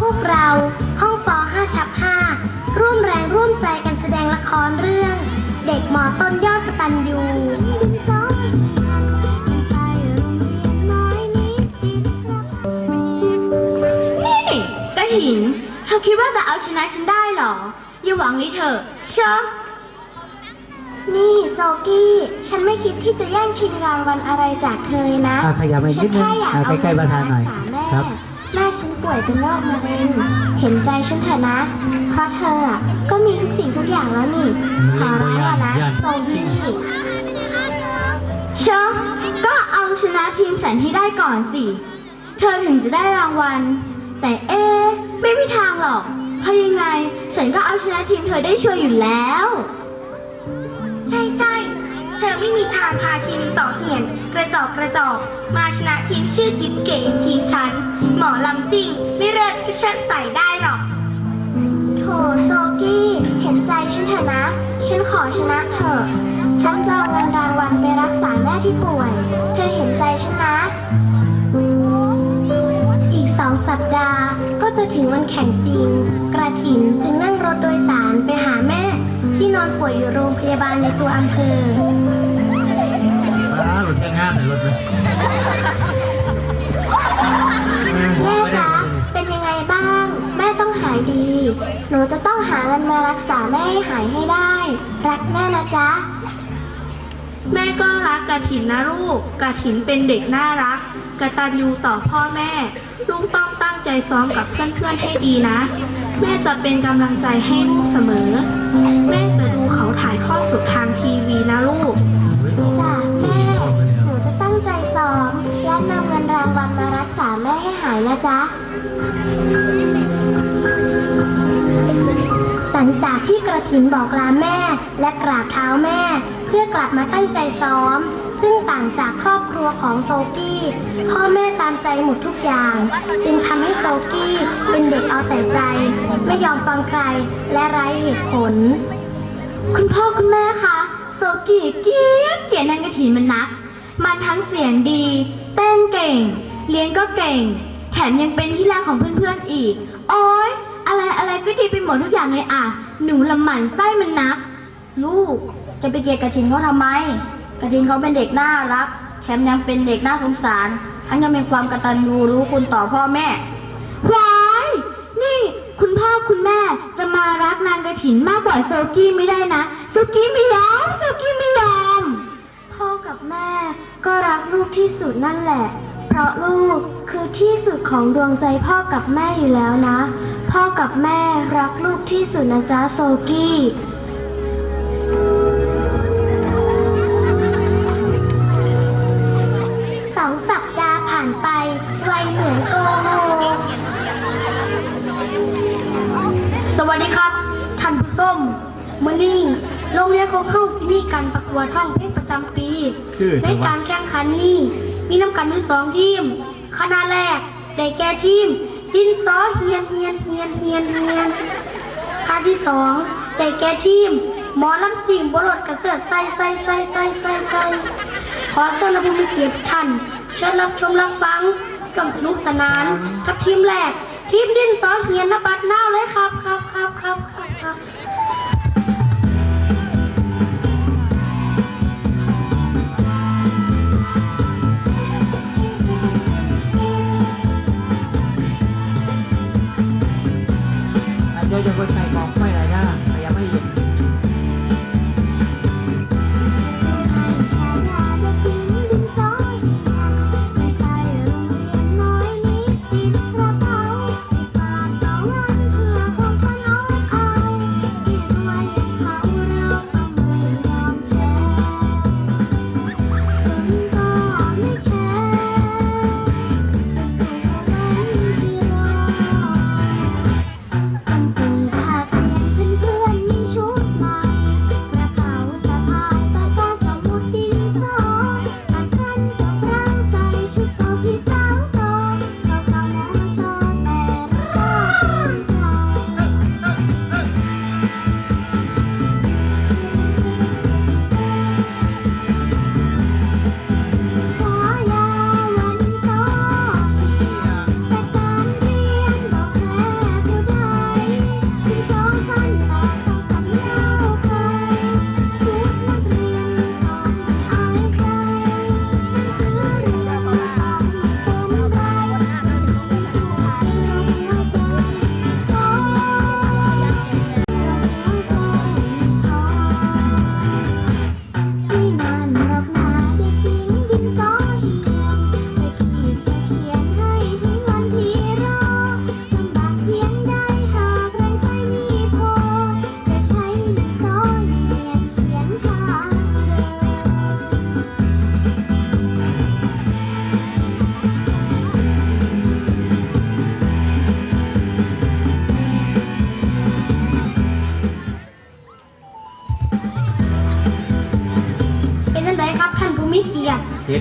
พวกเราห้องป .5 ทับ5ร่วมแรงร่วมใจกันแสดงละครเรื่อง เด็กหมอต้นยอดกตัญญูนี่กระถิน เธอคิดว่าจะเอาชนะฉันได้เหรอ อย่าหวังเลยเถอะเชอะนี่โซกี้ ฉันไม่คิดที่จะแย่งชิงรางวัลอะไรจากเธอนะ อะขยับมานิดนึงฉัแค่อยากอะเอาใกล้ๆประธานหน่อยเงิมาครัรับกษาแม่แม่ฉัน ป่วยเป็นโรคมะเร็งเห็นใจฉันเถอะนะ เพราะเธออะก็มีทุกสิ่งทุกอย่างแล้วนี่ขอร้องแล้วนะโซกี้เชอะก็เอาชนะทีมฉันให้ได้ก่อนสิ เธอถึงจะได้รางวัล แต่เอ๊ะไม่มีทางหรอกเพราะยังไง ฉันก็เอาชนะทีมเธอได้ชัวร์อยู่แล้ว ใช่ใช่ เธอไม่มีทางพาทีมต่อเหียน กระจอกกระจอก มาชนะทีมชื่อกิ๊บเก๋ทีมฉัน หมอลำซิง ไม่เลิศก็ฉันใส่ได้หรอกโถโซกี้เห็นใจฉันเถอะนะ ฉันขอชนะเถอะ ฉันจะเอาเงินรางวัลไปรักษาแม่ที่ป่วย เธอเห็นใจฉันนะ อีกสองสัปดาห์ก็จะถึงวันแข่งจริง กระถินจึงนั่งรถโดยสารไปหาแม่ที่นอนป่วยอยู่โรงพยาบาลในตัวอำเภอ้าเครื่องงามเลยรถเลยแม่จ๊ะเป็นยังไงบ้าง แม่ต้องหายดี หนูจะต้องหาเงินมารักษาแม่ให้หายให้ได้ รักแม่นะจ๊ะ แม่ก็รักกระถินนะลูกกระถินเป็นเด็กน่ารักกระตัญญูต่อพ่อแม่ ลูกต้องตั้งใจซ้อมกับเพื่อนๆให้ดีนะ แม่จะเป็นกำลังใจให้ลูกเสมอ ถินบอกลาแม่ และกราบเท้าแม่ เพื่อกลับมาตั้งใจซ้อม ซึ่งต่างจากครอบครัวของโซกี้พ่อแม่ตามใจหมดทุกอย่าง จึงทำให้โซกี้เป็นเด็กเอาแต่ใจ ไม่ยอมฟังใครและไร้เหตุผล คุณพ่อคุณแม่คะโซกิเกลียดเกียดนางกระถินมันนัก มันทั้งเสียงดี เต้นเก่งเรียนก็เก่ง แถมยังเป็นที่รักของเพื่อนๆอีก โอ๊ย อะไรก็ดีไปหมดทุกอย่างเลยอะ หนูละหมันไส้มันนัก ลูกจะไปเกลียดกระถินเขาทำไม กระถินเขาเป็นเด็กน่ารัก แถมยังเป็นเด็กน่าสงสาร ทั้งยังมีความกตัญญูรู้คุณต่อพ่อแม่ว้ายนี่ คุณพ่อคุณแม่จะมารักนางกระถินมากกว่าโซกี้ไม่ได้นะโซกี้ไม่ยอมโซกี้ไม่ยอม พ่อกับแม่ก็รักลูกที่สุดนั่นแหละ เพราะลูกคือที่สุดของดวงใจพ่อกับแม่อยู่แล้วนะ พ่อกับแม่รักลูกที่สุดนะจ๊ะโซกี้สองสัปดาห์ผ่านไปไวเหมือนโกหกสวัสดีครับท่านผู้ส้มมื่อนี้โรงเรียนของเข้าสิมีการประกวดร้องเพลงประจำปี คือในแต่ว่าการแข่งขันนี้มีน้ำกันอยู่สองทีม คณะแรก ได้แก่ทีม ดินสอเฮียนเฮียนเฮียนเฮียนเฮียนคณะที่สองแต่แกทีม หมอลำสิ่งบรดกระเสือใส่ใส่ใส่ใส่ใส่ใส่ขอเชิญผู้มีเกียรติท่านเชิญรับชมรับฟังร่วมสนุกสนานกับทีมแรกทีมดินสอเฮียนนบัดหน้าเลยครับครับครับครับครับ ครับอัน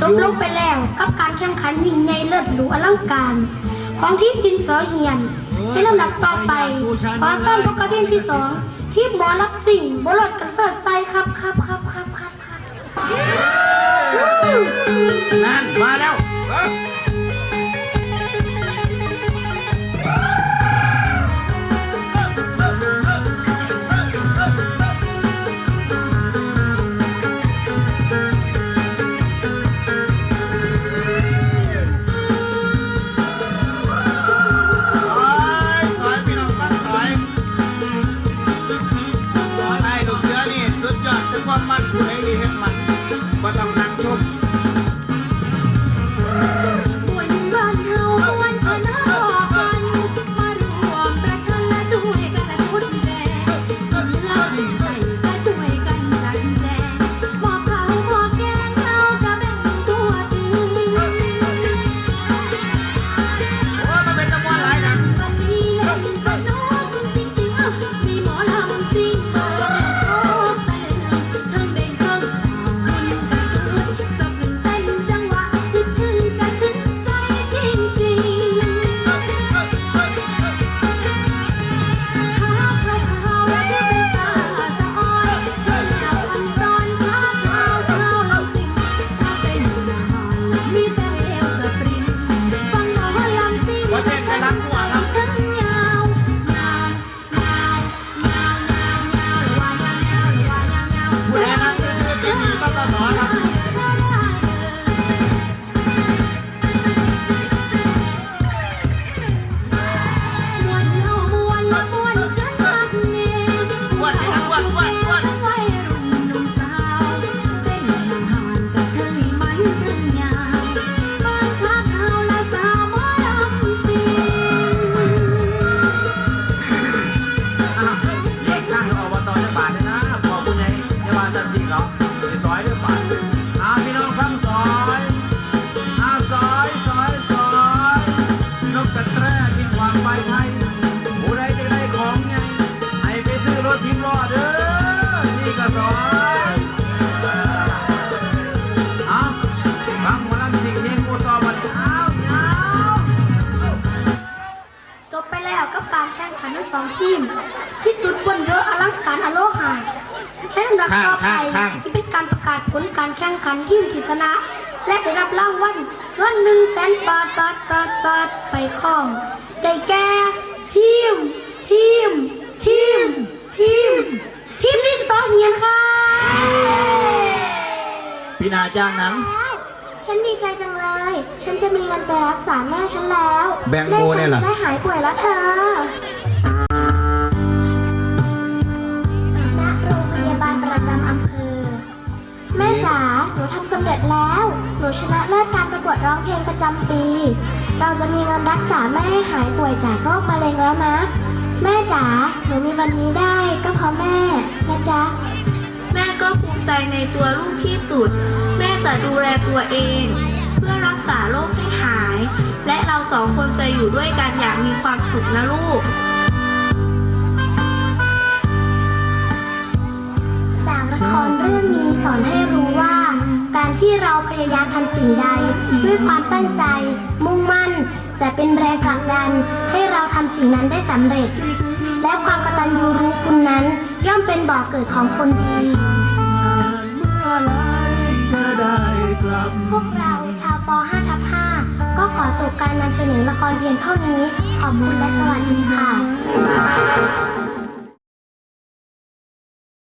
จบลงไปแล้วกับการแข่งขันยิ่งใหญ่เลิศหรูอลังการ ของทีมดินสอเฮียนในลำดับต่อไปขอต้อนพบกับทีมที่สองทีมหมอรักสิ่งบรดกันเสิร์ตใจครับครับครับครับครับครับนั่นมาแล้ว แล้วกับการแข่งขันทั้งสองทีม ที่สุดบนเยอะอลังการอโลหะและลำดับต่อไปที่เป็นการประกาศผลการแข่งขันทีมที่ชนะและได้รับรางวัลเงินหนึ่งแสนบาทบาทบาทบาทไปครองได้แก่ทีม ทีม ทีม ทีม ทีมลินต่อเฮียนค่ะพี่นาจ้างหนัง ฉันดีใจจังเลย ฉันจะมีเงินไปรักษาแม่ฉันแล้วแบงโมเนี่ยเหรอ แม่ฉันจะได้หายป่วยแล้วเธอณโรงพยาบาลประจำอำเภอ แม่จ๋า หนูทำสำเร็จแล้ว หนูชนะเลิศการประกวดร้องเพลงประจำปี เราจะมีเงินรักษาแม่ให้หายป่วยจากโรคมะเร็งแล้วนะ แม่จ๋า หนูมีวันนี้ได้ก็เพราะแม่นะจ๊ะ แม่ก็ภูมิใจในตัวลูกที่สุด แม่ จะดูแลตัวเอง เพื่อรักษาโรคให้หาย และเราสองคนจะอยู่ด้วยกันอย่างมีความสุขนะลูก จากละครเรื่องนี้สอนให้รู้ว่า การที่เราพยายามทำสิ่งใด ด้วยความตั้งใจ มุ่งมั่น จะเป็นแรงผลักดันให้เราทำสิ่งนั้นได้สำเร็จ และความกตัญญูรู้คุณนั้น ย่อมเป็นบ่อกเกิดของคนดี พวกเราชาวป .5 ทับ5ก็ขอจบการนำเสนอละครเพียงเท่านี้ ขอบคุณและสวัสดีค่ะ